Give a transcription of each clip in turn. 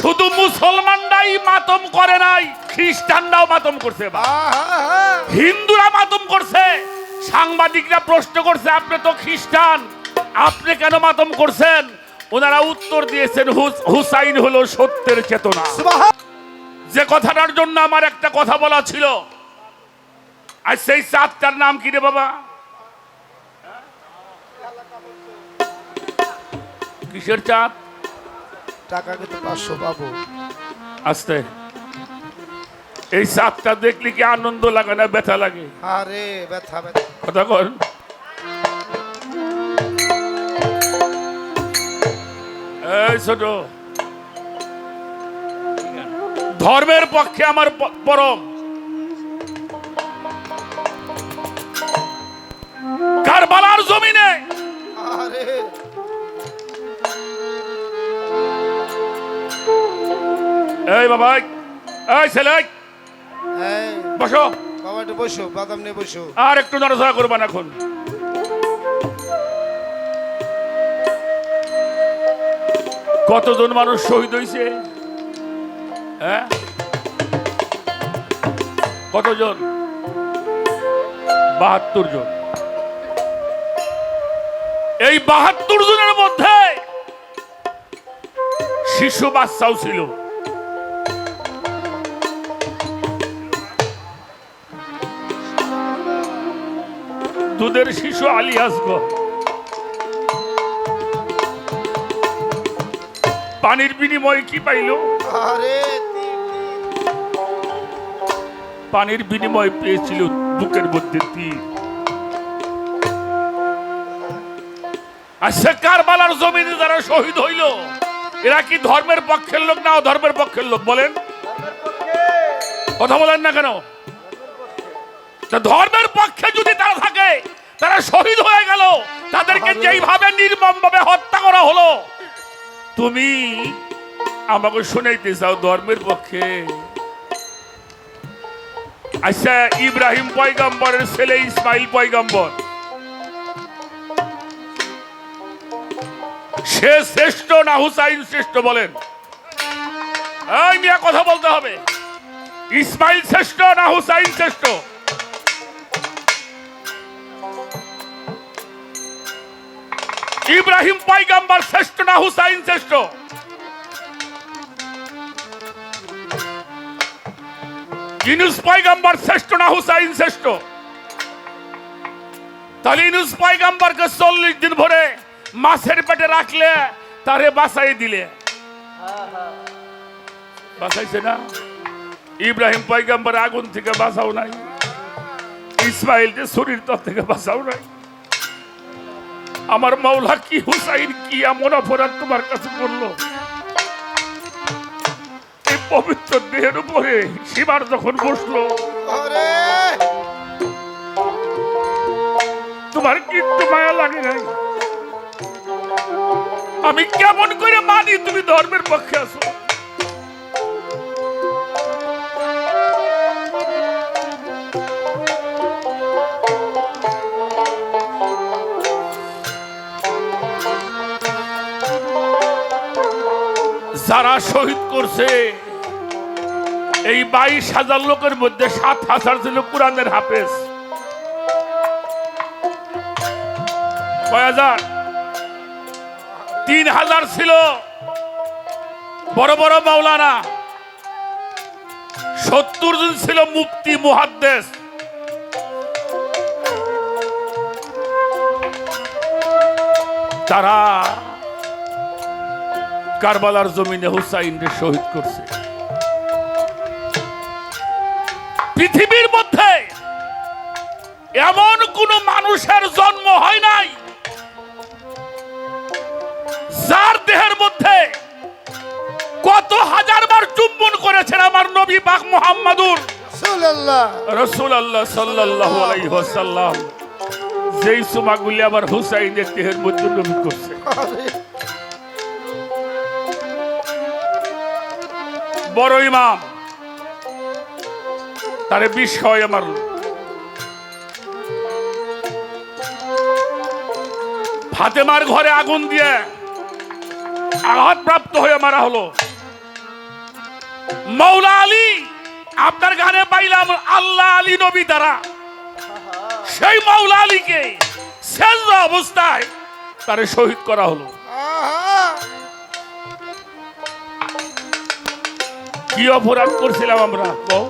শুধু মুসলমানরাই মাতম করে নাই খ্রিস্টানরাও মাতম করছে হিন্দুরা মাতম করছে সাংবাদিকরা প্রশ্ন করছে আপনি তো খ্রিস্টান আপনি কেন মাতম করছেন? ওনারা উত্তর দিয়েছেন হুসাইন হলো সত্যের চেতনা। যে কথাটার জন্য আমার একটা কথা বলা ছিল। আর সেই চাঁদটার নাম কি রে বাবা? কিসের চাঁদ? টাকা কিন্তু পাঁচশো পাবো। আসতে। এই সাপটা দেখলে কি আনন্দ লাগে না ব্যথা লাগে? আরে ব্যথা ব্যথা। কথা কর এই ছোট। ধর্মের পক্ষে আমার পরম। এই বাবা এই ছেলে বসো। বাবা একটু বসো বাদাম নিয়ে বসো। আর একটু নড়াচড়া করবা না এখন। কতজন মানুষ শহীদ হয়েছে হ্যাঁ? কতজন? বাহাত্তর জন। এই বাহাত্তর জনের মধ্যে শিশু বাচ্চাও ছিল। দুধের শিশু আলী আসগো পানির বিনিময়ে কি পাইল? পানির বিনিময়ে পেয়েছিল বুকের মধ্যে তীর। আর সে কারবালার জমিনে যারা শহীদ হইল এরা কি ধর্মের পক্ষের লোক না অধর্মের পক্ষের লোক বলেন? কথা বলেন না কেন? ধর্মের পক্ষে যদি তারা থাকে তারা শহীদ হয়ে গেল। তাদেরকে যেইভাবে নির্মম ভাবে হত্যা করা হলো তুমি আমাকে শুনাইতে চাও ধর্মের পক্ষে? আচ্ছা ইব্রাহিম পয়গম্বরের ছেলে ইসমাইল পয়গম্বর। সে শ্রেষ্ঠ না হুসাইন শ্রেষ্ঠ বলেন? এই মিয়া কথা বলতে হবে। ইসমাইল শ্রেষ্ঠ না হুসাইন শ্রেষ্ঠ? ইব্রাহিম পয়গম্বর শ্রেষ্ঠ না হুসাইন শ্রেষ্ঠ? ইনুস পয়গম্বর শ্রেষ্ঠ না হুসাইন শ্রেষ্ঠ? তাহলে ইনুস পয়গম্বরকে চল্লিশ দিন ভরে মাছের পেটে রাখলে তারে বাঁচাই দিলে। বাঁচাইছে না? ইব্রাহিম পয়গম্বর আগুন থেকে বাঁচাও নাই। ইসমাইল যে শরীর তর থেকে বাঁচাও নাই। আমার মাওলা কি হুসাইন কি এমন অপরাধ তোমার কাছে করল? এই পবিত্র দেহের উপরে সীমার যখন বসল তোমার কিন্তু মায়া লাগে নাই? আমি কেমন করে মানি তুমি ধর্মের পক্ষে আছো? যারা শহীদ করছে, এই বাইশ হাজার লোকের মধ্যে সাত হাজার ছিল কোরআনের হাফেজ। হাজার? তিন হাজার ছিল বড় বড় মাওলানা। সত্তর জন ছিল মুফতি, মুহাদ্দেস। তারা কারবালার জমিনে হুসাইনকে শহীদ করছে। পৃথিবীর মধ্যে এমন কোন মানুষের জন্ম হয় নাই যার দেহের মধ্যে কত হাজার বার চুম্বন করেছেন আমার নবী পাক মোহাম্মদুর। রাসূলুল্লাহ। রসুল আল্লাহ সাল্লাল্লাহু আলাইহি ওয়াসাল্লাম যেই সুমাগুলি আবার হুসাইনের দেহের মধ্যে নবী করছে। বড় ইমাম। তারে বিষ খাওয়াই আমার ফাতেমার ঘরে আগুন দিয়ে আঘাতপ্রাপ্ত হয়ে মারা হলো। মৌলা আলী, আপনার গানে পাইলাম আল্লাহ আলী নবী দ্বারা। সেই মৌলা আলীকে শেষ অবস্থায় তারে শহীদ করা হলো। কি অপরাধ করছিলাম আমরা? কও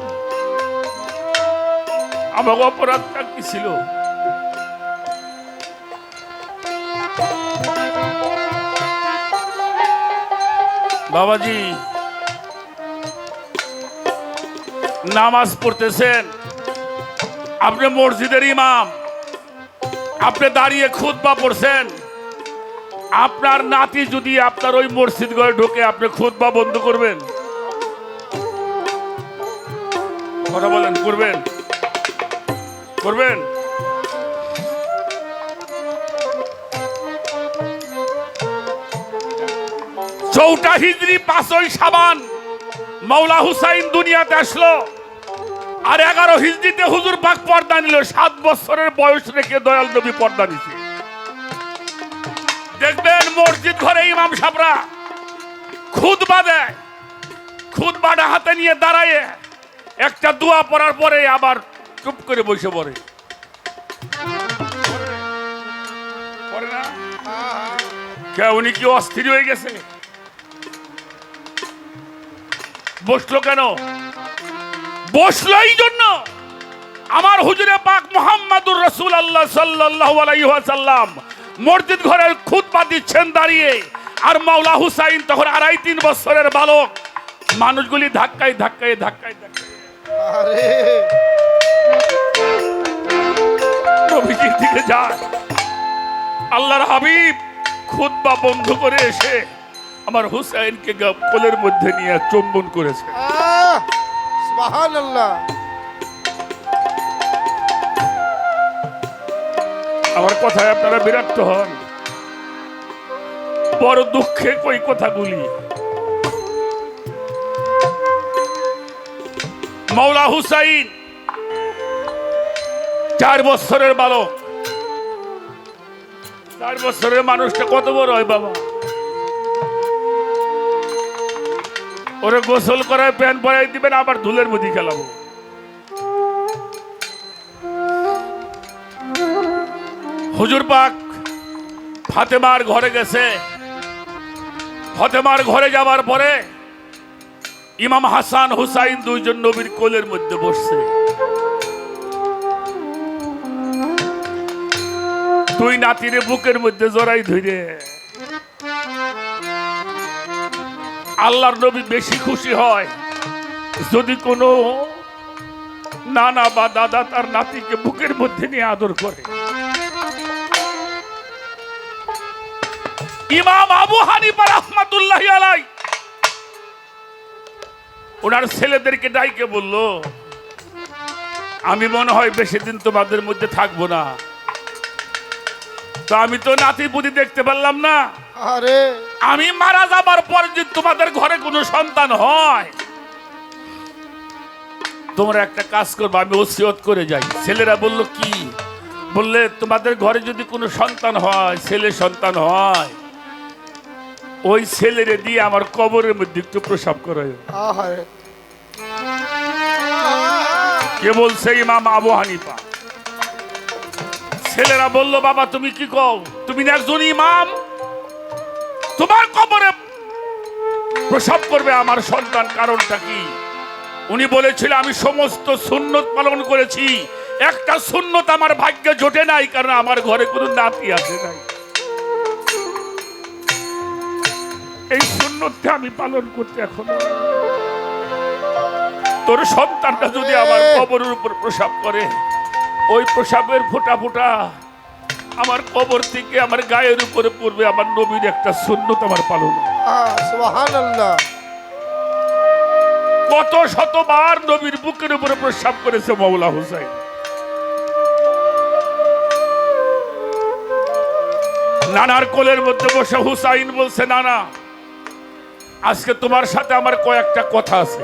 আমার অপরাধটা কি ছিল? বাবাজি, নামাজ পড়তেছেন। আপনি মসজিদের ইমাম। আপনি দাঁড়িয়ে খুদ বা পড়ছেন। আপনার নাতি যদি আপনার ওই মসজিদ ঘরে ঢোকে, আপনি খুদ বা বন্ধ করবেন? কথা বলেন, করবেন। করবেন? চৌটা হিজড়ি পাঁচই সাবান মাওলা হুসাইন দুনিয়াতে আসলো। আর এগারো হিজড়িতে হুজুর পাক পর্দা নিল। সাত বছরের বয়স রেখে দয়াল নবী পর্দা নিছে। দেখবেন মসজিদ ঘরে ইমাম সাবরা খুদবা দেয়। খুদবাটা হাতে নিয়ে দাঁড়ায় একটা দোয়া পড়ার পরে আবার চুপ করে বসে পড়ে। উনি কি অস্থির হয়ে গেছে? বসল কেন? বসল এই জন্য। আমার হুজুরে পাক মোহাম্মদুর রসুল আল্লাহ সাল্লাহ আলাইসাল্লাম মসজিদ ঘরের খুতবা দিচ্ছেন দাঁড়িয়ে, আর মাওলা হুসাইন তখন আড়াই তিন বছরের বালক। মানুষগুলি ধাক্কায় ধাক্কায় ধাক্কায় ধাক্কায়। আরে। নবীজির দিকে যায়? আল্লাহর হাবিব খুতবা বন্ধ করে এসে আমার হুসাইনকে কোলের মধ্যে নিয়ে চুম্বন করেছে। আমার কথায় আপনারা বিরক্ত হন। বড় দুঃখে কই কথাগুলি? মৌলা হুসাইন, চার বছরের বালক। চার বছরের মানুষটা কত বড় হয় বাবা? ওরে গোসল করায় প্যান পরাই দিবেন, আবার ধুলের মধ্যে খেলাবো। হুজুর পাক, ফাতেমার ঘরে গেছে। ফাতেমার ঘরে যাওয়ার পরে ইমাম হাসান হুসাইন দুইজন নবীর কোলের মধ্যে বসছে। দুই নাতিরে বুকের মধ্যে জড়াই ধরে। আল্লাহর নবী বেশি খুশি হয় যদি কোনো নানা বা দাদা তার নাতিকে বুকের মধ্যে নিয়ে আদর করে। ইমাম আবু হানিফা রহমাতুল্লাহ আলাই ওনার ছেলেদেরকে ডাইকে বলল আমি মনে হয় বেশি দিন তোমাদের মধ্যে থাকব না। তো আমি তো নাতি পুতি দেখতে পারলাম না। আরে। আমি মারা যাবার পর যদি তোমাদের ঘরে কোনো সন্তান হয় তোমরা একটা কাজ করবে আমি ওসিয়ত করে যাই। ছেলেরা বলল কি? বললে তোমাদের ঘরে যদি কোনো সন্তান হয় ছেলে সন্তান হয় ওই ছেলেরে দিয়ে আমার কবরের মধ্যে একটু প্রসাব করে আহারে। কে বলছে ইমাম আবু হানিফা? ছেলেরা বলল বাবা তুমি কি কও? তুমি একজন ইমাম? তোমার কবরে প্রসাব করবে আমার সন্তান কারণটা কি? উনি বলেছিল আমি সমস্ত সুন্নত পালন করেছি। একটা সুন্নত আমার ভাগ্যে জোটে নাই কারণ আমার ঘরে কোনো নাতি আছে নাই। এই সুন্নতটা আমি পালন করতে এখন। তোর সন্তানটা যদি আমার কবরের উপর প্রসাব করে ওই প্রসাবের ফোঁটা ফোঁটা আমার কবর থেকে আমার গায়ের উপরে পড়বে আমার নবীর একটা সুন্নত আমার পালন কত শতবার নবীর বুকের উপরে প্রসাব করেছে মৌলা হুসাইন। নানার কোলের মধ্যে বসে হুসাইন বলছে নানা আজকে তোমার সাথে আমার কয়েকটা কথা আছে।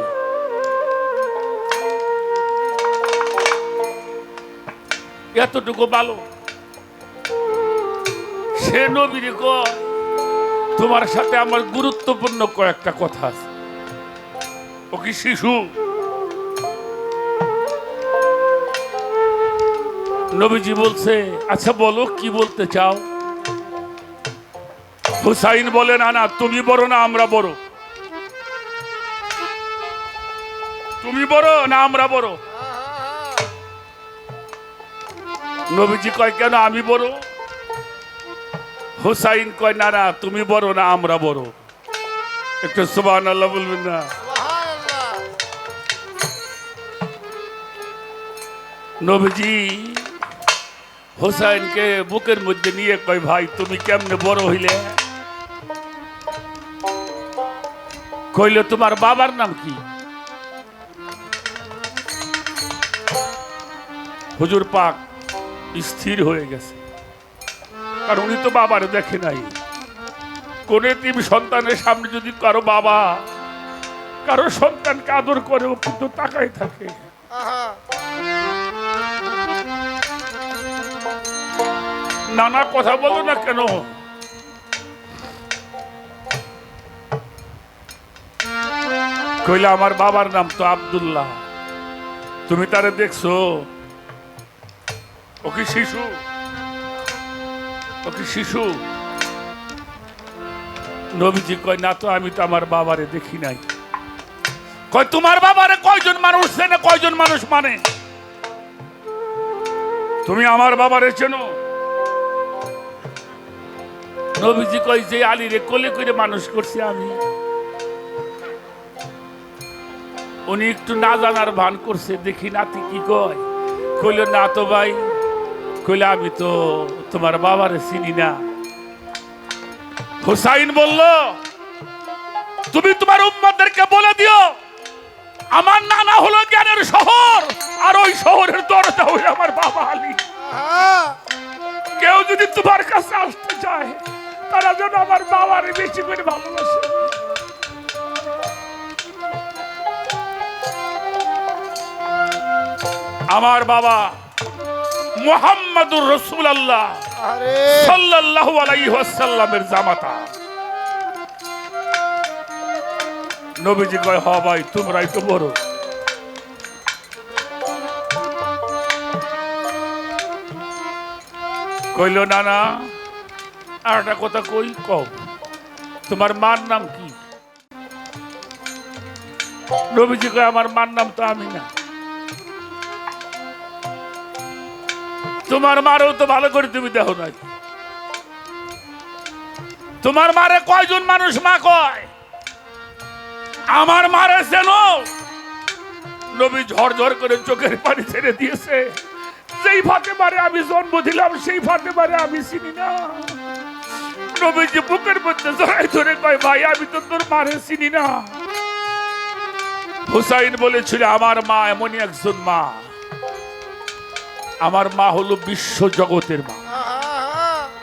এতটুকু ভালো। সে নবীর তোমার সাথে আমার গুরুত্বপূর্ণ কয়েকটা কথা আছে। ও কি শিশু? নবীজি বলছে আচ্ছা বলো, কি বলতে চাও? হুসাইন বলে না না তুমি বড় না, আমরা বড়। তুমি বড় না আমরা বড়? নবীজি কয়, কেন আমি বড়? হুসাইন কয়, না না, তুমি বড় না আমরা বড়। একটু সুবাহ আল্লাহ বলবেন না? নবীজি হোসাইনকে বুকের মধ্যে নিয়ে কয়, ভাই, তুমি কেমনে বড় হইলে? কইলে, তোমার বাবার নাম কি? হুজুর পাক স্থির হয়ে গেছে। কারণ উনি তো বাবার দেখে নাই। কোন তিন সন্তানের সামনে যদি কারও বাবা কারও সন্তানকে আদর করে ও কিন্তু তাকাই থাকে। নানা কথা বলো না কেন? কইলা আমার বাবার নাম তো আব্দুল্লাহ। তুমি তারে দেখছ? ও কি শিশু। ও কি শিশু। নবীজি কয়, না তো, আমি তো আমার বাবারে দেখি নাই। কয়, তোমার বাবারে কয়জন মানুষ চেনে, কয়জন মানুষ মানে? তুমি আমার বাবারে চেনো। নবীজি কয়, যে আলী রে কোলে করে মানুষ করছি আমি, উনি একটু না জানার ভান করছে, দেখি নাতি কি কয়। কইল, না তো ভাই কইলে আমি তো তোমার বাবারে চিনি না। হুসাইন বলল, তুমি তোমার উম্মতদেরকে বলে দিও, আমার নানা হলো জ্ঞানের শহর, আর ওই শহরের দরজা হলো আমার বাবা আলী। কেউ যদি তোমার কাছে আসতে চায়, তারা যেন আমার বাবার বেশি করে ভালোবাসে। আমার বাবা মোহাম্মদুর রসুল আল্লাহ আলাইহি ওয়াসাল্লামের জামাতা। নবীজি কয় হ ভাই তোমরাই তো বড়। কইল না না আর একটা কথা কই কও। তোমার মার নাম কি? নবীজি কয় আমার মার নাম তো আমি না তোমার মারও তো ভালো করে তুমি দেখো নাই। তোমার মারে কয়জন মানুষ মা কয়? আমার মারে যেন নবী ঝরঝর করে চোখের পানি ছেড়ে দিয়েছে। যেই ফাতে মারে আমি জন্ম দিলাম, সেই ফাতে মারে আমি চিনি না। নবীজি বুকের মধ্যে জড়াই ধরে কয়, ভাই, আমি তো তোর মারে চিনি না। হুসাইন বলেছিল, আমার মা এমনই একজন মা। আমার মা হলো বিশ্ব জগতের মা।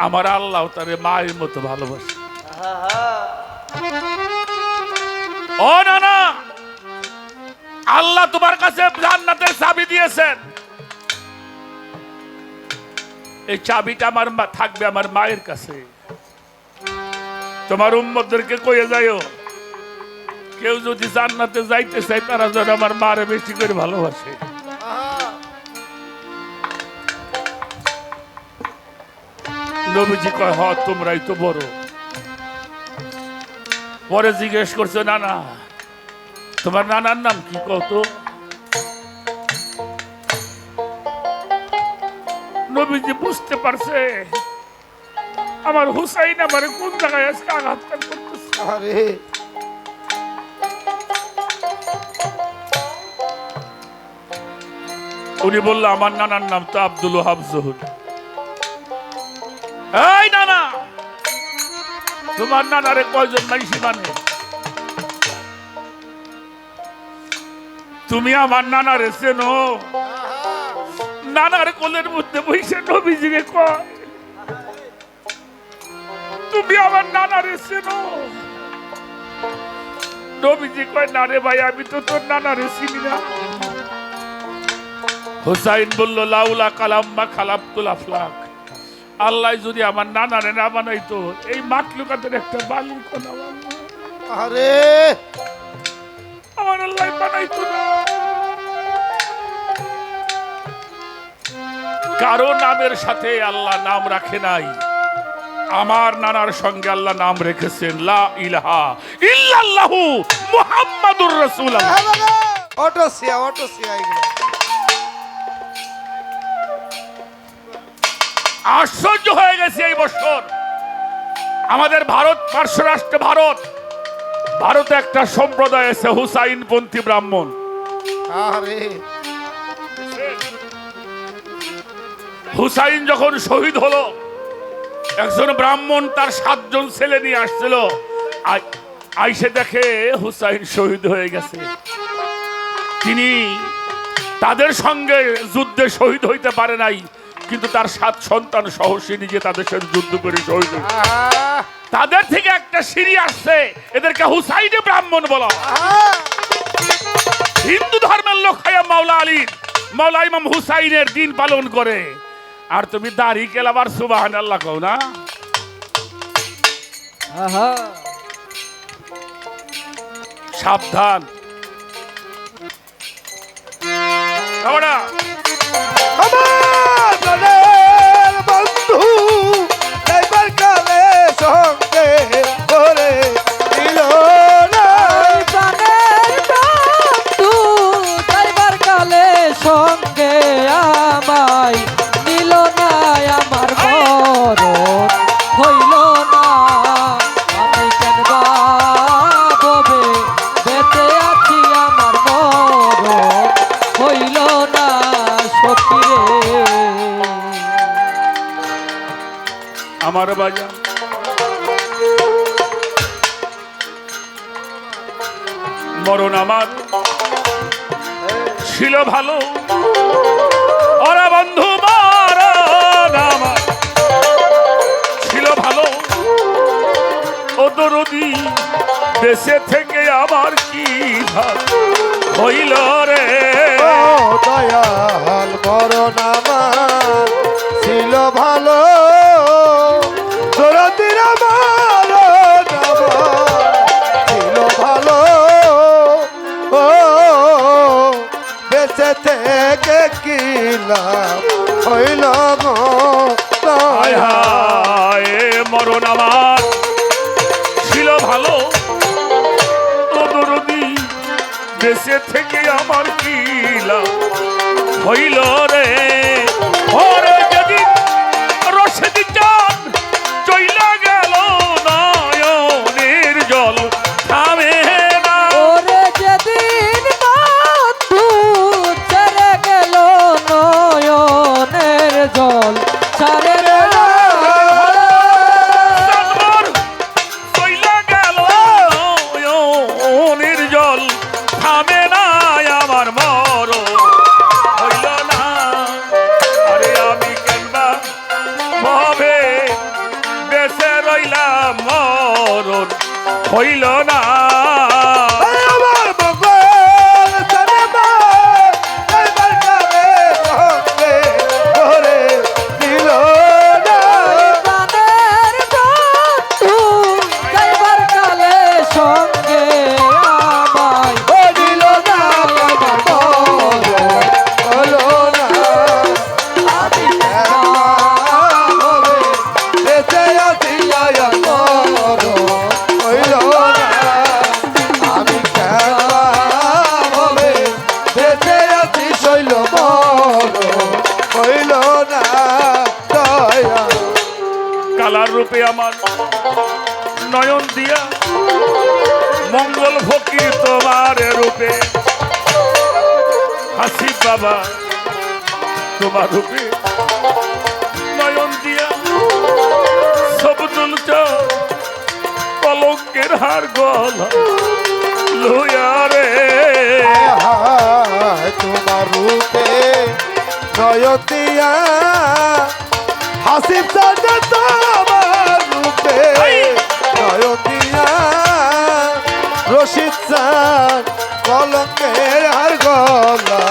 আমার আল্লাহ তারে মায়ের মতো ভালোবাসে। ও না না আল্লাহ তোমার কাছে জান্নাতের চাবি দিয়েছেন। এই চাবিটা আমার মা, থাকবে আমার মায়ের কাছে। তোমার উম্মতদেরকে কয়ে যাইও, কেউ যদি জান্নাতে যাইতে চায়, তারা যেন আমার মারে বেশি করে ভালোবাসে। নবীজি কয় হ তোমরাই তো বড়। পরে জিজ্ঞেস করছে নানা তোমার নানার নাম কি কত নবীজি বুঝতে পারছে আমার হুসাইন আমার কোন জায়গায় আজকে আঘাত করতেছে? আরে। উনি বলল আমার নানার নাম তো আব্দুল জহুর। এই নানা, তোমার নানারে কয়জন মানুষই মানে? তুমি আমার নানারে চেনো? নানার কোলের মধ্যে বসে নবীজিকে কয়, তুমি আমার নানারে চেনো? নবীজি কয় না রে ভাই, আমি তো তোর নানারে চিনি না। হুসাইন বলল, লাউলা কালাম্মা খালামতুল আফলাক। আল্লাহ যদি আমার নানারে না বানাইতো এই মাকলুকাতের একটা বালি কোনা আরে আমার আল্লাহ বানাইতো না। কারও নামের সাথে আল্লাহ নাম রাখে নাই। আমার নানার সঙ্গে আল্লাহ নাম রেখেছেন লা ইলাহা ইল্লাল্লাহু মুহাম্মাদুর রাসূলুল্লাহ। অটো সিয়া অটো সিয়া আশ্চর্য হয়ে গেছে এই বছর। আমাদের ভারত পার্শ্বরাষ্ট্র ভারত। ভারতে একটা সম্প্রদায় আছে হুসাইন পন্থী ব্রাহ্মণ হুসাইন যখন শহীদ হলো একজন ব্রাহ্মণ তার সাতজন ছেলে নিয়ে আসছিল। আই- আইসে দেখে হুসাইন শহীদ হয়ে গেছে। তিনি তাদের সঙ্গে যুদ্ধে শহীদ হইতে পারে নাই। কিন্তু তার সাত সন্তান সহ সে নিজে তাদের সাথে যুদ্ধ করে শহীদ তাদের থেকে একটা সিঁড়ি আসছে এদেরকে হুসাইনে ব্রাহ্মণ বলা। হিন্দু ধর্মের লোক হয় মাওলা আলীর মাওলা ইমাম হুসাইনের দিন পালন করে। আর তুমি দাড়ি কেলাবার সুবাহান আল্লাহ কও না? সাবধান। yeah. ভালো। ওরা বন্ধু আমার ছিল ভালো। ও দরদি, দেশে থেকে আবার কি হইল রে? ও থামে না আমার মর হইল না। আরে আমি কেনবা? ভাবে বেঁচে রইলাম মরণ। হইল না। কালার রূপে আমার নয়ন দিয়া, মঙ্গল ফকির তোমার রূপে। হাসি বাবা, তোমার রূপে নয়ন দিয়া, সব তুলছ কলঙ্কের হার গলা লুয়া রে। হায়, তোমার রূপে নয়তিয়া হাসিব সাজে রূপে নয়তিয়া রশিদ চান কলঙ্কের আর গলা।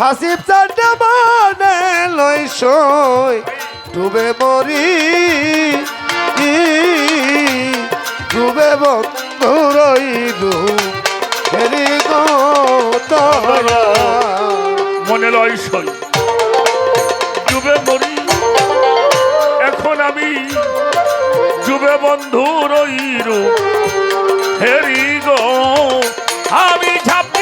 হাসিব চারটা মানে লই ডুবে মরি ডুবে বন্ধুরই দু ফেরি মনে লই সই, ডুবে মরি। এখন আমি ডুবে বন্ধুরই রু ফেরি গো, আমি ঝাপ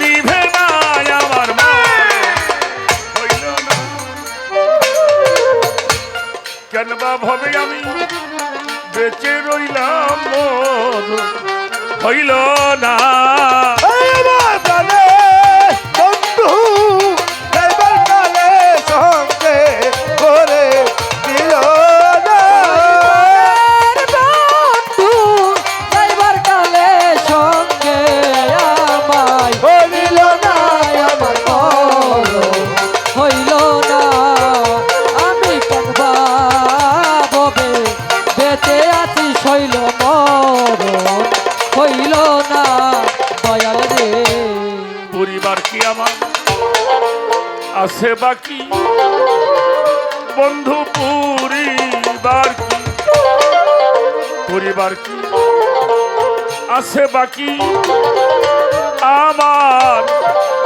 নিভে না আমার কেন বা ভবে আমি বেঁচে রইলাম হইল না। আছে বাকি? বন্ধু, পরিবার কি? পরিবার কি? আছে বাকি? আমার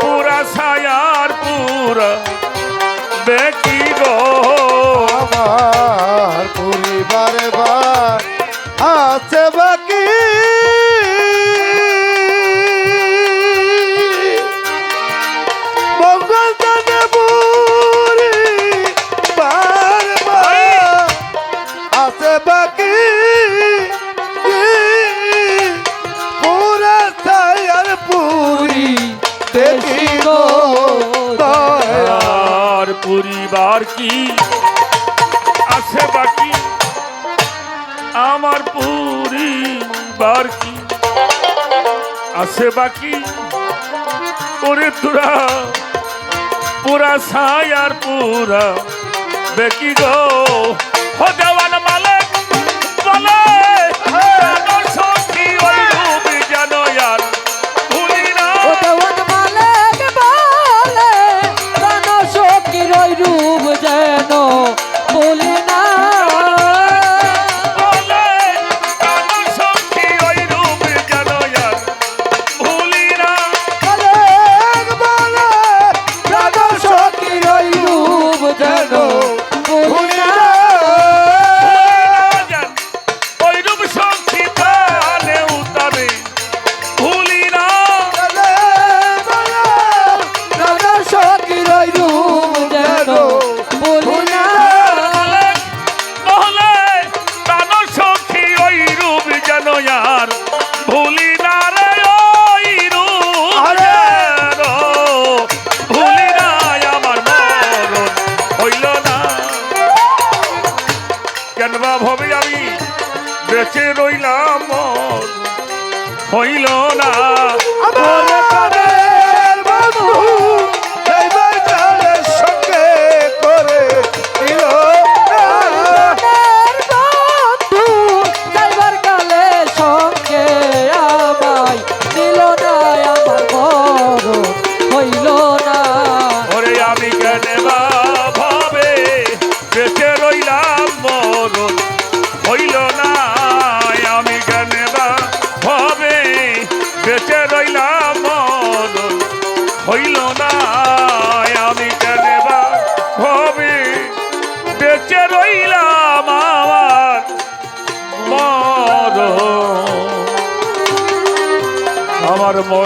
পুরা ছায়ার পুরা বেকি গো। আমার পরিবার বা আছে বাকি? কি আছে বাকি, আমার পরিবার কি আছে বাকি, ওরে তোরা, পুরা ছায়ার পুরা বেকি গো। হো দেওয়ান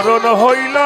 মরণ হইল না